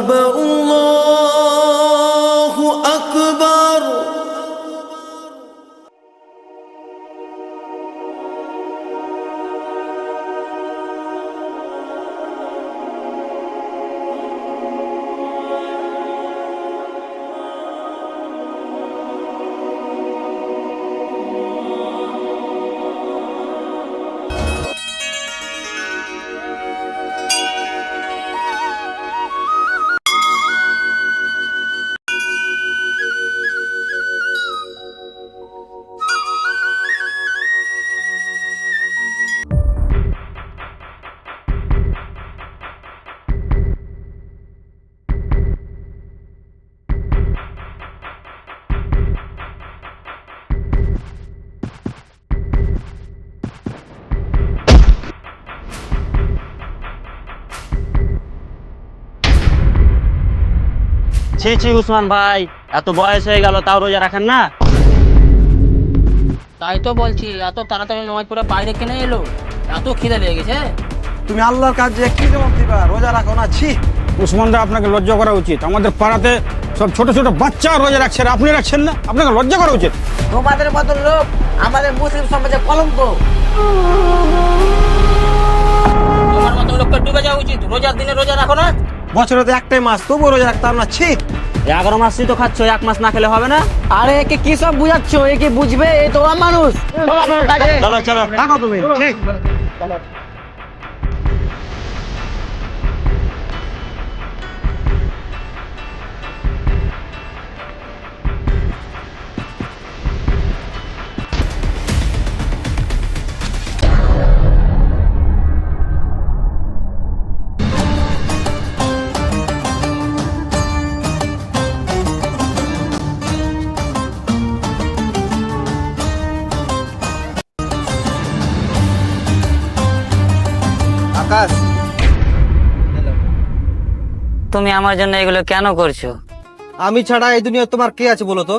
أكبر ছি ছি উসমান ভাই এত বয়স হয়ে গেল তাও রোজা রাখেন না? তাই তো বলছি এত তাড়াতাড়ি নামাজ পড়ে বাইরে কেনে এলো? এত খিদে লেগে গেছে। তুমি আল্লাহর কাজে কি জবাব দিবা? রোজা রাখো না ছি। উসমানরা আপনাকে লজ্জা করা উচিত। আমাদের পাড়াতে সব ছোট ছোট বাচ্চা রোজা রাখছেন আপনি রাখছেন না? আপনাকে লজ্জা করা উচিত। তোমাদের মতো লোক আমাদের মুসলিম সমাজে কলঙ্ক। তোমার মতো লোককে ডুবে যাওয়া উচিত। রোজার দিনে রোজা রাখো না। বছরে তো একটাই মাছ তবুও রোজা রাখতাম না ছি এগারো তুই তো খাচ্ছ এক মাস না খেলে হবে না আরে একে কি সব বুঝাচ্ছ একে বুঝবে এই তো মানুষ চলো চলো তুমি ঠিক তুমি আমার জন্য এগুলো কেন করছ? আমি ছাড়া এই দুনিয়া তোমার কে আছে বলো তো?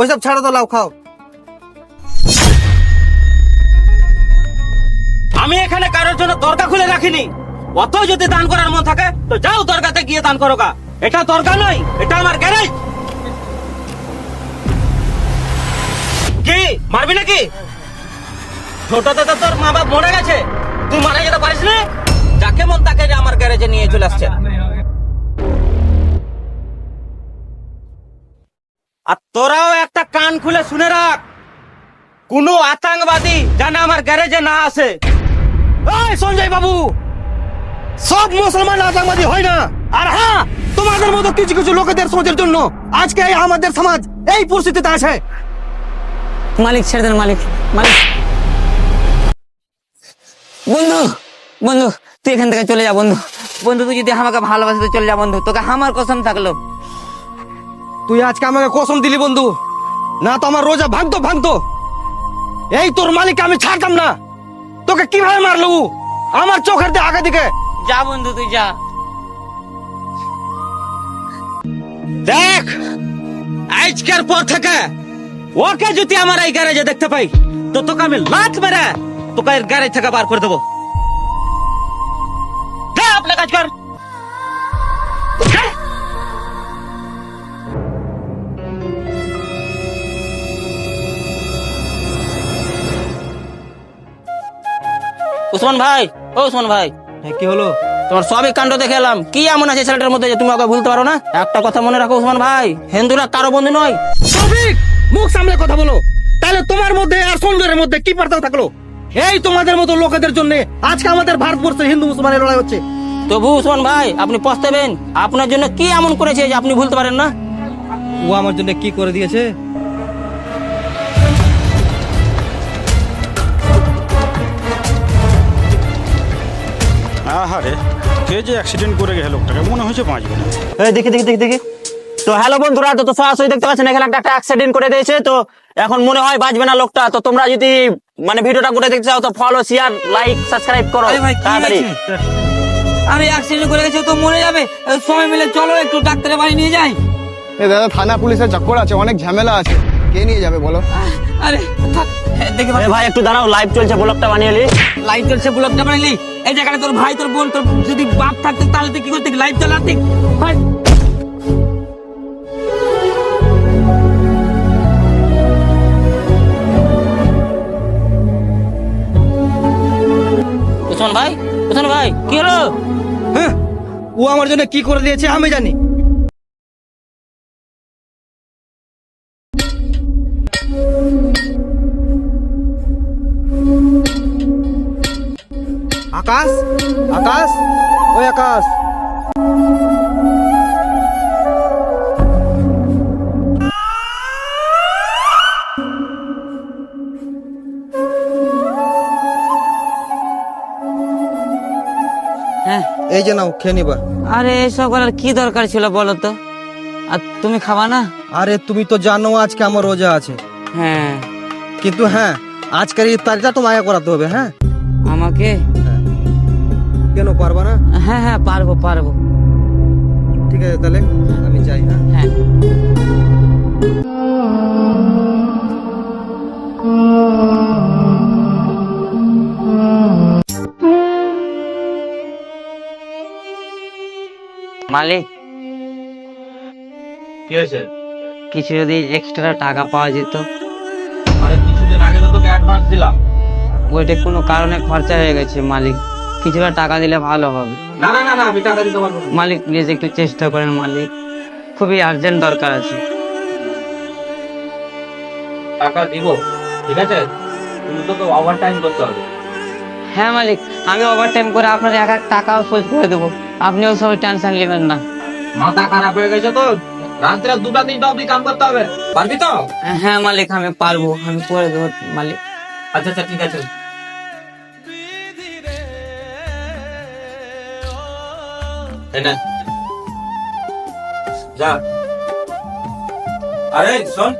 ওইসব ছাড়া তো লাউ খাও। আমি এখানে কারোর জন্য দরগা খুলে রাখিনি। অত যদি দান করার মন থাকে তো যাও দরগাতে গিয়ে দান করো গা। এটা দরগা নয় এটা আমার গ্যারেজ। কি মারবি নাকি? ছোটতে তো তোর মা বাপ মরে গেছে। তুই মারা যেতে পারিস না? যাকে মন তাকে যে আমার গ্যারেজে নিয়ে চলে আসছে আর তোরাও একটা কান খুলে শুনে রাখ কোন আতঙ্কবাদী যেন আমার গ্যারেজে না আসে। এই সঞ্জয় বাবু সব মুসলমান আতঙ্কবাদী হয় না। আর হ্যাঁ তোমাদের মতো কিছু কিছু লোকেদের সোচের জন্য আজকে এই আমাদের সমাজ এই পরিস্থিতিতে আছে। মালিক ছেড়ে দেন মালিক মালিক। বন্ধু বন্ধু তুই এখান থেকে চলে যা বন্ধু। বন্ধু তুই যদি আমাকে ভালোবাসি তো চলে যা বন্ধু। তোকে আমার কসম থাকল। তুই আজকে আমাকে কসম দিলি বন্ধু। না তো আমার রোজা ভাঙতো ভাঙতো। এই তোর মালিক আমি ছাড়তাম না। তোকে কীভাবে মারলো আমার চোখের দিয়ে আগে দিকে। যা বন্ধু তুই যা। দেখ আজকের পর থেকে ওকে যদি আমার এই গ্যারেজে দেখতে পাই তো তোকে আমি লাত মেরে তোকে এর গ্যারেজ থেকে বার করে দেবো। আপনি কাজ কর উসমান ভাই ও উসমান ভাই। কি হলো? তোমার সবই কাণ্ড দেখে এলাম। কি এমন আছে ছেলেটার মধ্যে যে তুমি ওকে ভুলতে পারো না? একটা কথা মনে রাখো উসমান ভাই হিন্দুরা কারও বন্ধু নয়। সফিক মুখ সামলে কথা বলো। তাহলে তোমার মধ্যে আর সৌন্দর্যের মধ্যে কি পার্থক্য থাকল? এই তোমাদের মতো লোকেদের জন্য আজকে আমাদের ভারতবর্ষে হিন্দু মুসলমানের লড়াই হচ্ছে। তবু উসমান ভাই আপনি পস্তাবেন। আপনার জন্য কি এমন করেছে যে আপনি ভুলতে পারেন না? ও আমার জন্য কি করে দিয়েছে? আহারে কে যে অ্যাক্সিডেন্ট করে গেছে লোকটাকে? মনে হয়েছে বাঁচবে না। এই দেখি দেখি দেখি দেখি। তো হ্যালো বন্ধুরা তো তো সরাসরি দেখতে পাচ্ছেন এখানে একটা অ্যাক্সিডেন্ট করে দিয়েছে। তো এখন মনে হয় বাঁচবে না লোকটা। তো তোমরা যদি মানে ভিডিওটা করে দেখতে চাও তো ফলো শেয়ার লাইক সাবস্ক্রাইব করো। তাড়াতাড়ি। আরে অ্যাক্সিডেন্ট করে গেছি তো মরে যাবে। সবাই মিলে চলো একটু ডাক্তারের বাড়ি নিয়ে যাই। এ দাদা থানা পুলিশের চক্কর আছে অনেক ঝামেলা আছে। কে নিয়ে যাবে বলো? আরে থাক, দেখে এ ভাই একটু দাঁড়াও লাইভ চলছে ব্লগটা বানিয়ে নি। লাইট জ্বলছে ব্লগটা বানালি এই জায়গাটা তোর ভাই তোর বোন তোর যদি বাপ থাকতো তাহলে তুই কি করতে? লাইট জ্বালাতে হয় উসমান ভাই ভাই কি হলো? ও আমার জন্য কি করে দিয়েছে আমি জানি। আকাশ আকাশ, ওই আকাশ। হ্যাঁ এই যে নাও, খেয়ে নিবা। আরে এসব করার কি দরকার ছিল বলো তো? আর তুমি খাবা না? আরে তুমি তো জানো আজকে আমার রোজা আছে। হ্যাঁ। কিন্তু হ্যাঁ আজকের ইফতারিটা তোমাকে করাতে হবে হ্যাঁ? আমাকে? কেন পারবা না? হ্যাঁ হ্যাঁ পারব পারব। ঠিক আছে তাহলে আমি যাই হ্যাঁ? হ্যাঁ। মালিক। কি হয়েছে? কিছু যদি এক্সট্রা টাকা পাওয়া যেত। আরে কিছুদিন আগে তো তোকে অ্যাডভান্স দিলাম। ওইটা কোনো কারণে খরচা হয়ে গেছে মালিক। কিছুটা টাকা দিলে ভালো হবে। না না না না আমি টাকা দিতে পারব মালিক প্লিজ একটু চেষ্টা করেন মালিক। খুবই আর্জেন্ট দরকার আছে। টাকা দিব ঠিক আছে? কিন্তু তোকে ওভার টাইম করতে হবে। হ্যাঁ মালিক আমি ওভার টাইম করে আপনার এক এক টাকাও শোধ করে দেবো। আপনিও সবাই টেনশন নেবেন না। মাথা খারাপ হয়ে গেছে তো রাত্রে দুটা তিনটা অব্দি কাম করতে হবে। পারবি তো? হ্যাঁ মালিক আমি পারব। আমি করে দেবো মালিক। আচ্ছা আচ্ছা ঠিক আছে। যা। আরে শোন।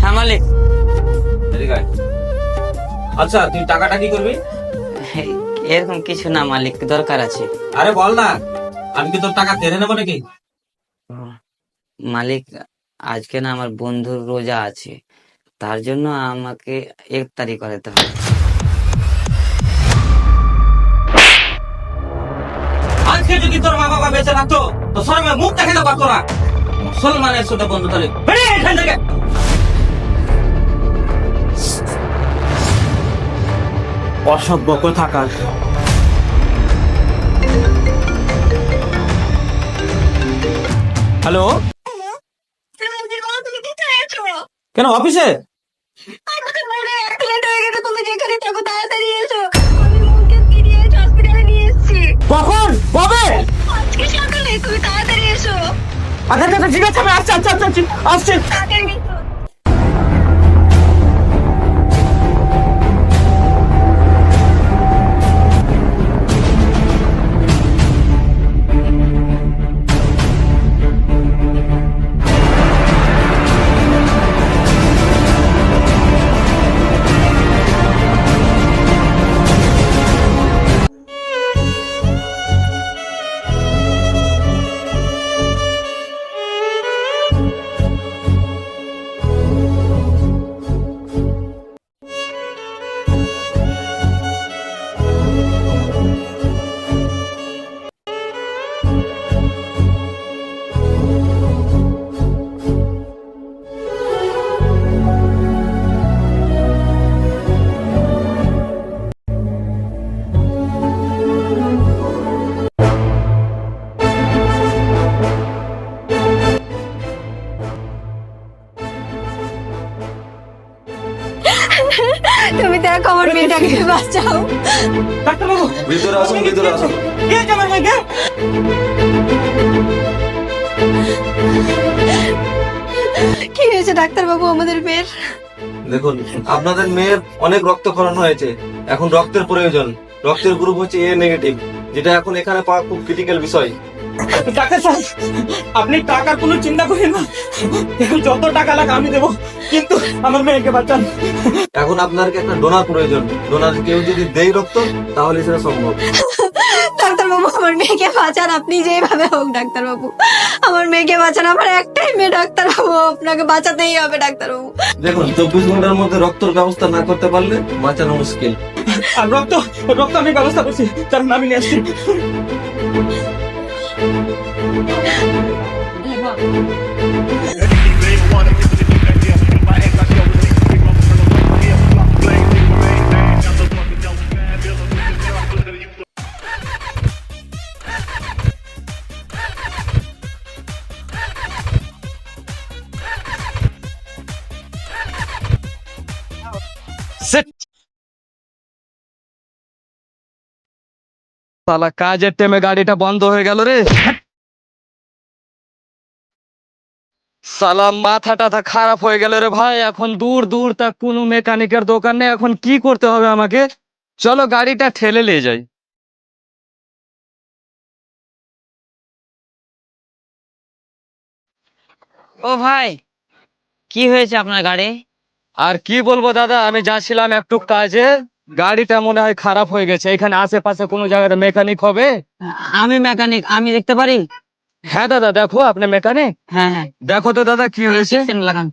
হ্যাঁ মালিক। আচ্ছা তুই টাকাটা কি করবি? এরকম কিছু না মালিক দরকার আছে। আরে বল না আমি কি তোর টাকা কেড়ে নেব নাকি? মালিক আজকে না আমার বন্ধুর রোজা আছে তার জন্য আমাকে ইফতারি করাতে হবে। আজকে যদি তোর মা বাবা বেঁচে থাকতো তো সরমে মুখ দেখাতে পারতো না। মুসলমানের সাথে বন্ধু তাহলে বেরিয়ে এখান থেকে অসভ্য কোথাকার হ্যালো? কেন, অফিসে? কখন? কবে? এসো আচ্ছা আচ্ছা ঠিক আছে, আমি আসছি আচ্ছা আচ্ছা আসছি। ভিতরে আসুন কে হয়েছে ডাক্তারবাবু আমাদের মেয়ের? দেখুন আপনাদের মেয়ের অনেক রক্তক্ষরণ হয়েছে। এখন রক্তের প্রয়োজন। রক্তের গ্রুপ হচ্ছে এ নেগেটিভ যেটা এখন এখানে পাওয়া খুব ক্রিটিক্যাল বিষয়। ডাক্তার সাহেব আপনি টাকার কোনো চিন্তা করেন না। যত টাকা লাগে আমি দেবো। কিন্তু আমার মেয়েকে বাঁচান। এখন আপনার একটা ডোনার প্রয়োজন? ডোনার কেউ যদি দেয় রক্ত তাহলে সেটা সম্ভব। আমার মেয়েকে বাঁচান আপনি যেভাবে হোক ডাক্তারবাবু। আমার মেয়েকে বাঁচান আমার একটাই মেয়ে ডাক্তারবাবু আপনাকে বাঁচাতেই হবে ডাক্তারবাবু। দেখুন চব্বিশ ঘণ্টার মধ্যে রক্তর ব্যবস্থা না করতে পারলে বাঁচানো মুশকিল। আর রক্ত রক্ত আমি ব্যবস্থা করছি তার নিয়ে আসছি। সালা কাজের টাইমে গাড়িটা বন্ধ হয়ে গেল রে। সালা মাথা টাথা খারাপ হয়ে গেল রে ভাই। এখন দূর দূর তা কোনো মেকানিকের দোকান নেই। এখন কি করতে হবে আমাকে? চলো গাড়িটা ঠেলে নিয়ে যাই। ও ভাই কি হয়েছে আপনার গাড়ি? আর কি বলব দাদা আমি যাচ্ছিলাম একটু কাজে। গাড়িটা মনে হয় খারাপ হয়ে গেছে। এখানে আশেপাশে কোনো জায়গাতে মেকানিক হবে? আমি মেকানিক আমি দেখতে পারি? হ্যাঁ দাদা দেখো আপনি মেকানিক হ্যাঁ হ্যাঁ। দেখো তো দাদা কি হয়েছে? লাগান।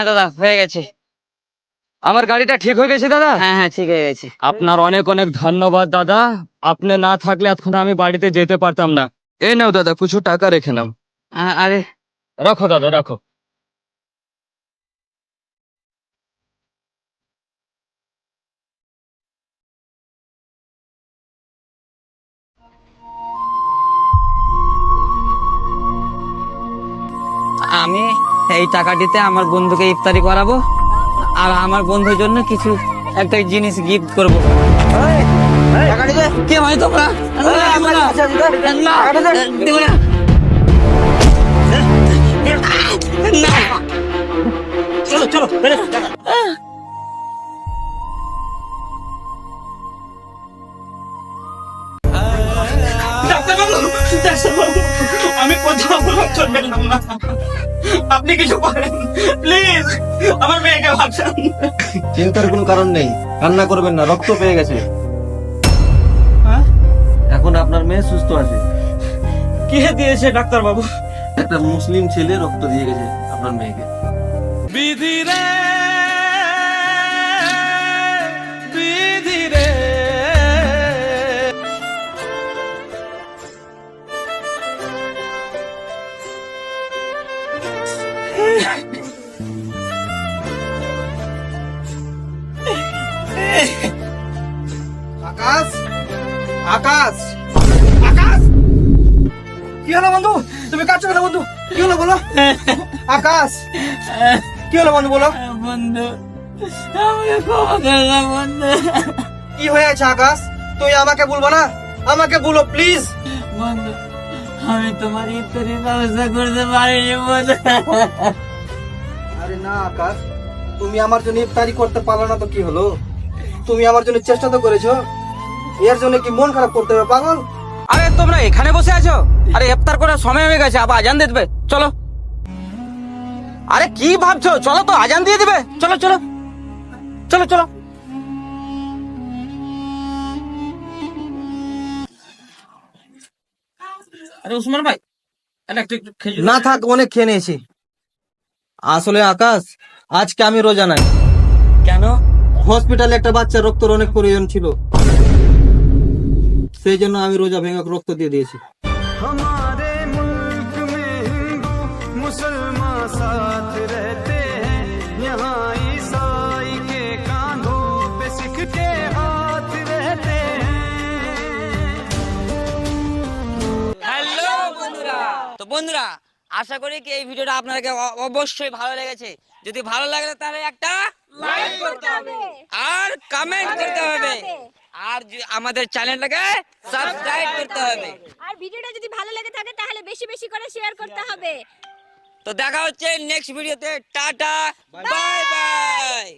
হ্যাঁ দাদা হয়ে গেছে। আমার গাড়িটা ঠিক হয়ে গেছে দাদা? হ্যাঁ হ্যাঁ ঠিক হয়ে গেছে। আপনার অনেক অনেক ধন্যবাদ দাদা। আপনি না থাকলে এখন আমি বাড়িতে যেতে পারতাম না। এই নাও দাদা কিছু টাকা রেখে নাও। আরে। রাখো দাদা রাখো। এই টাকাটিতে আমার বন্ধুকে ইফতারি করাবো আর আমার বন্ধুর জন্য কিছু একটা জিনিস গিফট করব। কে তোমরা। চলো চলো আমি কোথাও পেলাম না। আপনি কিছু করেন প্লিজ আমার মেয়েকে বাঁচান চিন্তার কোনো কারণ নেই। কান্না করবেন না রক্ত পেয়ে গেছে। হ্যাঁ? এখন আপনার মেয়ে সুস্থ আছে। কে দিয়েছে ডাক্তার বাবু একটা মুসলিম ছেলে রক্ত দিয়ে গেছে আপনার মেয়েকে। আকাশ আকাশ আকাশ কি হলো বন্ধু তুমি কাঁদছো কেন বন্ধু কি হলো বলো আকাশ কি হলো বন্ধু বলো বন্ধু আমাকে ক্ষমা করে দাও বন্ধু কি হয়েছে আকাশ তুই আমাকে বলব না আমাকে বলো প্লিজ বন্ধু আমি তোমার ইফতারির ব্যবস্থা করতে পারিনি বন্ধু আরে না আকাশ তুমি আমার জন্য ইফতারি করতে পারল না তো কি হলো? তুমি আমার জন্য চেষ্টা তো করেছ। এর জন্য কি মন খারাপ করতে হবে পাগল? আরে তোমরা এখানে বসে আছো? আরে ইফতার করার সময় হয়ে গেছে আবার আজান দিয়ে দেবে। চলো। আরে কি ভাবছ? চলো তো আজান দিয়ে দিবে। চলো চলো। চলো চলো। আরে উসমান ভাই না থাক অনেক খেয়ে নিয়েছি। আসলে আকাশ আজকে আমি রোজা নাই। কেন? হসপিটালে একটা বাচ্চার রক্তর অনেক প্রয়োজন ছিল। সেই জন্য আমি রোজা ভেঙে রক্ত দিয়ে দিয়েছি। বন্ধুরা আশা করি কি এই ভিডিওটা আপনাদেরকে অবশ্যই ভালো লেগেছে। যদি ভালো লাগে তাহলে একটা লাইক করতে হবে। আর কমেন্ট করতে হবে। আর আমাদের চ্যানেলটাকে সাবস্ক্রাইব করতে হবে। আর ভিডিওটা যদি ভালো লেগে থাকে তাহলে বেশি বেশি করে শেয়ার করতে হবে। তো দেখা হচ্ছে নেক্সট ভিডিওতে টাটা। Bye bye